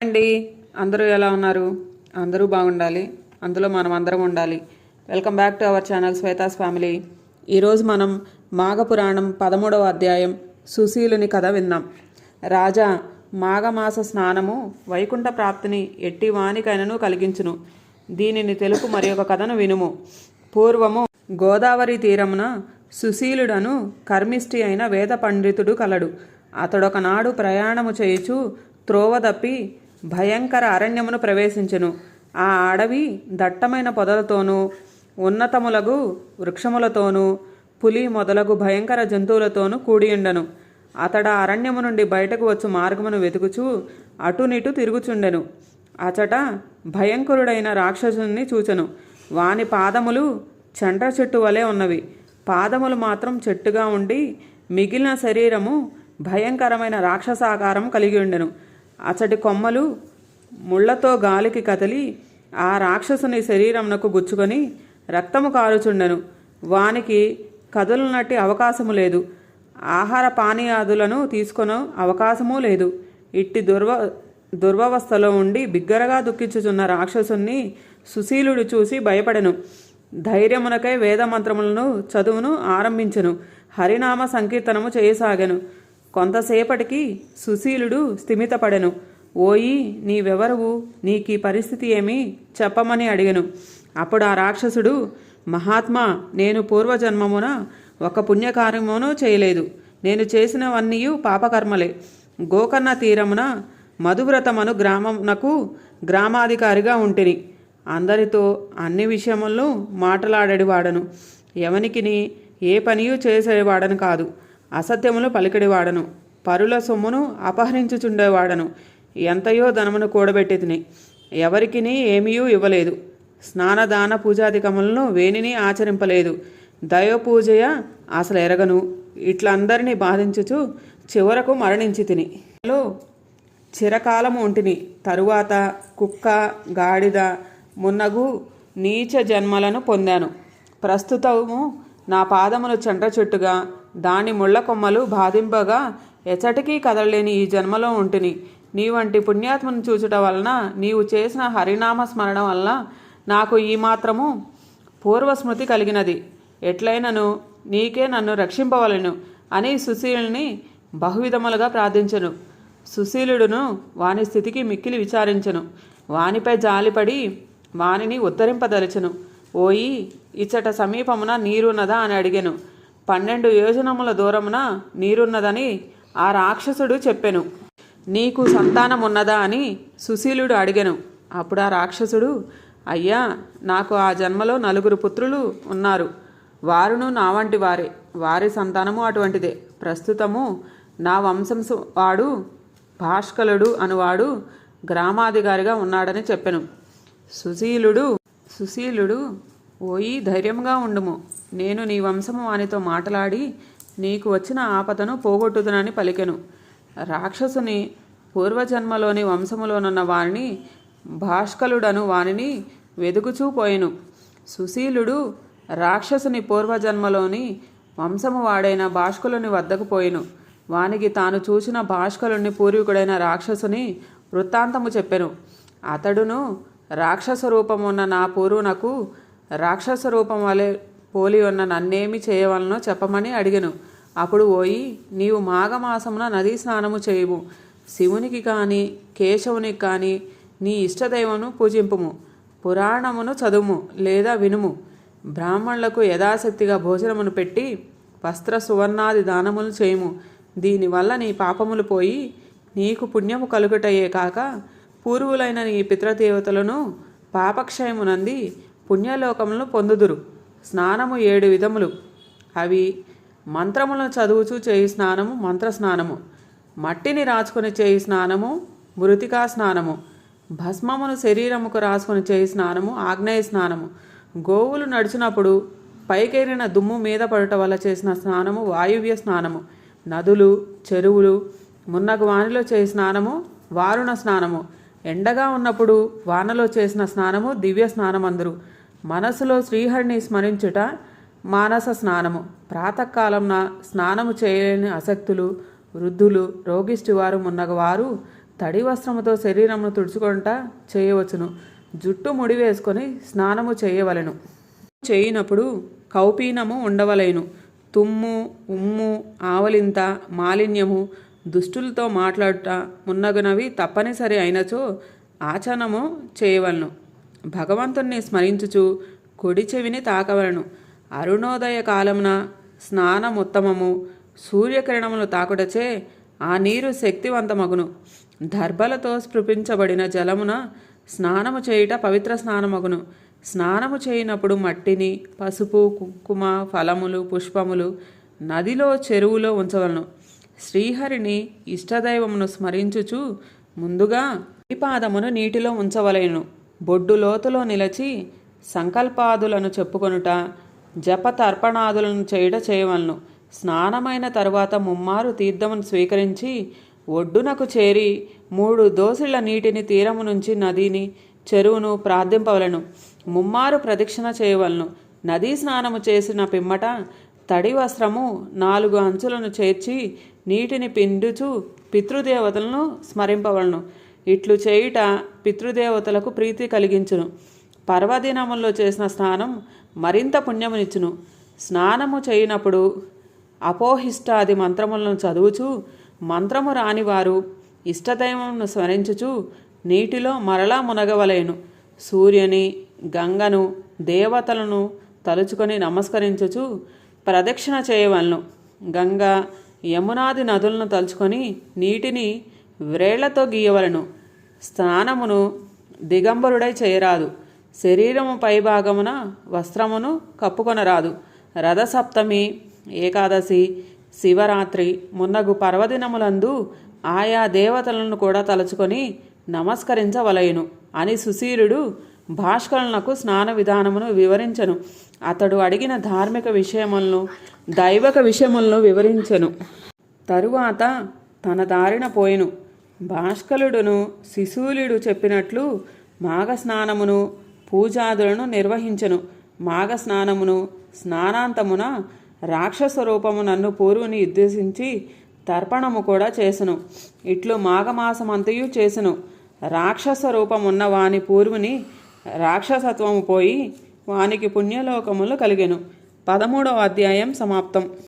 అండి. అందరూ ఎలా ఉన్నారు? అందరూ బాగుండాలి. అందులో మనం అందరం ఉండాలి. Welcome back to our channel Shweta's family. ఈరోజు మనం మాఘపురాణం పదమూడవ అధ్యాయం సుశీలుని కథ విందాం. రాజా మాఘమాస స్నానము వైకుంఠ ప్రాప్తిని ఎట్టి వానికైనను కలిగించును. దీనిని తెలుపు మరి ఒక కథను వినుము. పూర్వము గోదావరి తీరమున సుశీలుడను కర్మిష్టి అయిన వేద పండితుడు కలడు. అతడొకనాడు ప్రయాణము చేయుచు త్రోవ తప్పి భయంకర అరణ్యమును ప్రవేశించెను. ఆ అడవి దట్టమైన పొదలతోనూ ఉన్నతములగు వృక్షములతోనూ పులి మొదలగు భయంకర జంతువులతోనూ కూడియుండెను. అతడ అరణ్యము నుండి బయటకు వచ్చు మార్గమును వెతుకుచూ అటునిటు తిరుగుచుండెను. అచట భయంకరుడైన రాక్షసుని చూచెను. వాని పాదములు చండ్ర చెట్టు వలె ఉన్నవి. పాదములు మాత్రం చెట్టుగా ఉండి మిగిలిన శరీరము భయంకరమైన రాక్షసాకారం కలిగి ఉండెను. అచటి కొమ్మలు ముళ్ళతో గాలికి కదిలి ఆ రాక్షసుని శరీరమునకు గుచ్చుకొని రక్తము కారుచుండెను. వానికి కదులునట్టి అవకాశము లేదు. ఆహార పానీయాదులను తీసుకొన అవకాశమూ లేదు. ఇట్టి దుర్వ దుర్వవస్థలో ఉండి బిగ్గరగా దుఃఖించుచున్న రాక్షసుని సుశీలుడు చూసి భయపడెను. ధైర్యమునకై వేదమంత్రములను చదువును ఆరంభించెను. హరినామ సంకీర్తనము చేయసాగెను. కొంతసేపటికి సుశీలుడు స్థిమితపడెను. ఓయి నీవెవరువు? నీకీ పరిస్థితి ఏమి చెప్పమని అడిగను. అప్పుడు ఆ రాక్షసుడు మహాత్మా నేను పూర్వజన్మమున ఒక పుణ్యకార్యమును చేయలేదు. నేను చేసినవన్నీ పాపకర్మలే. గోకర్ణ తీరమున మధువ్రతమను గ్రామమునకు గ్రామాధికారిగా ఉంటిని. అందరితో అన్ని విషయములను మాట్లాడేవాడను. ఎవనికిని ఏ పనియు చేసేవాడను కాదు. అసత్యమును పలికిడివాడను పరుల సొమ్మును అపహరించుచుండేవాడను. ఎంతయో ధనమును కూడబెట్టి తిని ఎవరికిని ఏమీయూ ఇవ్వలేదు. స్నానదాన పూజాధికములను వేనిని ఆచరింపలేదు. దైవపూజయ అసలు ఎరగను. ఇట్లందరినీ బాధించుచు చివరకు మరణించి తిని చిరకాలము ఉంటిని. తరువాత కుక్క గాడిద మున్నగు నీచ జన్మలను పొందాను. ప్రస్తుతము నా పాదములు చెంట చెట్టుగా దాని ముళ్ళ కొమ్మలు బాధింపగా ఎచ్చటికీ కదలలేని ఈ జన్మలో ఉంటిని. నీ వంటి పుణ్యాత్మను చూచుట వలన నీవు చేసిన హరినామ స్మరణ వలన నాకు ఈ మాత్రము పూర్వస్మృతి కలిగినది. ఎట్లయినను నీకే నన్ను రక్షింపవలను అని సుశీలుని బహువిధములుగా ప్రార్థించను. సుశీలుడును వాని స్థితికి మిక్కిలి విచారించను. వానిపై జాలిపడి వానిని ఉద్ధరింపదలచెను. ఓయి ఇచ్చట సమీపమున నీరున్నదా అని అడిగాను. పన్నెండు యోజనముల దూరమున నీరున్నదని ఆ రాక్షసుడు చెప్పెను. నీకు సంతానం ఉన్నదా అని సుశీలుడు అడిగెను. అప్పుడు ఆ రాక్షసుడు అయ్యా నాకు ఆ జన్మలో నలుగురు పుత్రులు ఉన్నారు. వారును నా వంటి వారే. వారి సంతానము అటువంటిదే. ప్రస్తుతము నా వంశం వాడు భాష్కలుడు అనువాడు గ్రామాధికారిగా ఉన్నాడని చెప్పెను. సుశీలుడు సుశీలుడు ఓయి ధైర్యంగా ఉండుము. నేను నీ వంశము వానితో మాట్లాడి నీకు వచ్చిన ఆపదను పోగొట్టుదునని పలికెను. రాక్షసుని పూర్వజన్మలోని వంశములోనున్న వారిని భాష్కలుడను వానిని వెదుకుచూపోయెను సుశీలుడు రాక్షసుని పూర్వజన్మలోని వంశము వాడైన భాష్కులుని వద్దకు పోయెను. వానికి తాను చూసిన భాష్కలుని పూర్వీకుడైన రాక్షసుని వృత్తాంతము చెప్పెను. అతడును రాక్షస రూపమున్న నా పూర్వునకు రాక్షస రూపం వలె పోలి ఉన్న నన్నేమి చేయవలనో చెప్పమని అడిగను. అప్పుడు ఓయి నీవు మాఘమాసమున నదీ స్నానము చేయుము. శివునికి కానీ కేశవునికి కానీ నీ ఇష్టదైవమును పూజింపుము. పురాణమును చదువుము లేదా వినుము. బ్రాహ్మణులకు యథాశక్తిగా భోజనమును పెట్టి వస్త్ర సువర్ణాది దానములు చేయుము. దీనివల్ల నీ పాపములు పోయి నీకు పుణ్యము కలుగుటయే కాక పూర్వులైన నీ పితృదేవతలను పాపక్షయమునంది పుణ్యలోకములను పొందుదురు. స్నానము ఏడు విధములు. అవి మంత్రములను చదువుచూ చేయి స్నానము మంత్ర స్నానము. మట్టిని రాచుకొని చేయి స్నానము మృతికా స్నానము. భస్మమును శరీరముకు రాసుకొని చేయి స్నానము ఆగ్నేయ స్నానము. గోవులు నడిచినప్పుడు పైకేరిన దుమ్ము మీద పడుట వల్ల చేసిన స్నానము వాయువ్య స్నానము. నదులు చెరువులు మున్నగు వానిలో చేయి స్నానము వారుణ స్నానము. ఎండగా ఉన్నప్పుడు వానలో చేసిన స్నానము దివ్య స్నానమందురు. మనసులో శ్రీహరిని స్మరించుట మానస స్నానము. ప్రాతకాలంన స్నానము చేయలేని అసక్తులు వృద్ధులు రోగిష్టి వారు మున్నగవారు తడి వస్త్రముతో శరీరమును తుడుచుకుంట చేయవచ్చును. జుట్టు ముడి వేసుకొని స్నానము చేయవలెను. చేయనప్పుడు కౌపీనము ఉండవలేను. తుమ్ము ఉమ్ము ఆవలింత మాలిన్యము దుష్టులతో మాట్లాడుట మున్నగునవి తప్పనిసరి అయినచో ఆచరణము చేయవలను. భగవంతుణ్ణి స్మరించుచు కుడి చెవిని తాకవలను. అరుణోదయ కాలమున స్నానముత్తమము సూర్యకిరణములు తాకుటచే ఆ నీరు శక్తివంతమగును. దర్భలతో స్పృపించబడిన జలమున స్నానము చేయుట పవిత్ర స్నానమగును. స్నానము చేయనప్పుడు మట్టిని పసుపు కుంకుమ ఫలములు పుష్పములు నదిలో చెరువులో ఉంచవలను. శ్రీహరిని ఇష్టదైవమును స్మరించుచు ముందుగా పాదమును నీటిలో ఉంచవలేను. బొడ్డు లోతులో నిలచి సంకల్పాదులను చెప్పుకొనుట జప తర్పణాదులను చేయుట చేయవలను. స్నానమైన తరువాత ముమ్మారు తీర్థమును స్వీకరించి ఒడ్డునకు చేరి మూడు దోసిళ్ళ నీటిని తీరము నుంచి నదిని చెరువును ప్రార్థింపవలను. ముమ్మారు ప్రదక్షిణ చేయవలను. నదీ స్నానము చేసిన పిమ్మట తడి వస్త్రము నాలుగు అంచులను చేర్చి నీటిని పిండుచు పితృదేవతలను స్మరింపవలను. ఇట్లు చేయుట పితృదేవతలకు ప్రీతి కలిగించును. పర్వదినముల్లో చేసిన స్నానం మరింత పుణ్యమునిచ్చును. స్నానము చేయనప్పుడు అపోహిష్టాది మంత్రములను చదువుచు మంత్రము రానివారు ఇష్టదైవమును స్మరించుచు నీటిలో మరలా మునగవలేను. సూర్యుని గంగను దేవతలను తలుచుకొని నమస్కరించుచు ప్రదక్షిణ చేయవలను. గంగ యమునాది నదులను తలుచుకొని నీటిని వ్రేళ్ళతో గీయవలను. స్నానమును దిగంబరుడై చేయరాదు. శరీరము పైభాగమున వస్త్రమును కప్పుకొనరాదు. రథసప్తమి ఏకాదశి శివరాత్రి మున్నగు పర్వదినములందు ఆయా దేవతలను కూడా తలుచుకొని నమస్కరించవలయును అని సుశీరుడు భాష్కరులకు స్నాన విధానమును వివరించను. అతడు అడిగిన ధార్మిక విషయములను దైవక విషయములను వివరించెను. తరువాత తన దారిన పోయెను. భాష్కలుడును శిశూలుడు చెప్పినట్లు మాఘ స్నానమును పూజాదులను నిర్వహించెను. మాఘ స్నానమును స్నానాంతమున రాక్షస రూపము నన్ను పూర్వుని ఉద్దేశించి తర్పణము కూడా చేసును. ఇట్లు మాఘమాసమంతయు చేసును. రాక్షస రూపమున్న వాని పూర్వుని రాక్షసత్వము పోయి వానికి పుణ్యలోకములు కలిగెను. పదమూడవ అధ్యాయం సమాప్తం.